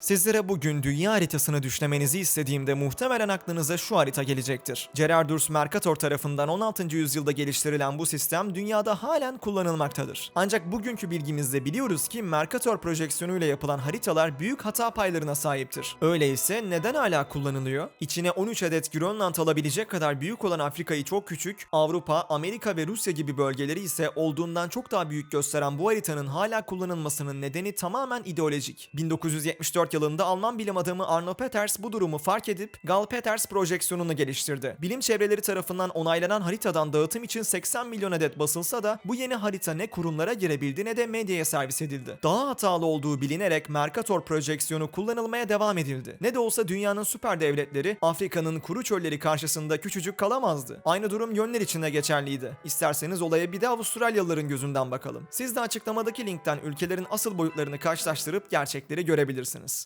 Sizlere bugün dünya haritasını düşlemenizi istediğimde muhtemelen aklınıza şu harita gelecektir. Gerardus Mercator tarafından 16. yüzyılda geliştirilen bu sistem dünyada halen kullanılmaktadır. Ancak bugünkü bilgimizde biliyoruz ki Mercator projeksiyonuyla yapılan haritalar büyük hata paylarına sahiptir. Öyleyse neden hala kullanılıyor? İçine 13 adet Grönland alabilecek kadar büyük olan Afrika'yı çok küçük, Avrupa, Amerika ve Rusya gibi bölgeleri ise olduğundan çok daha büyük gösteren bu haritanın hala kullanılmasının nedeni tamamen ideolojik. 1974 yılında Alman bilim adamı Arno Peters bu durumu fark edip Gall-Peters projeksiyonunu geliştirdi. Bilim çevreleri tarafından onaylanan haritadan dağıtım için 80 milyon adet basılsa da bu yeni harita ne kurumlara girebildi ne de medyaya servis edildi. Daha hatalı olduğu bilinerek Mercator projeksiyonu kullanılmaya devam edildi. Ne de olsa dünyanın süper devletleri Afrika'nın kuru çölleri karşısında küçücük kalamazdı. Aynı durum yönler için de geçerliydi. İsterseniz olaya bir de Avustralyalıların gözünden bakalım. Siz de açıklamadaki linkten ülkelerin asıl boyutlarını karşılaştırıp gerçekleri görebilirsiniz.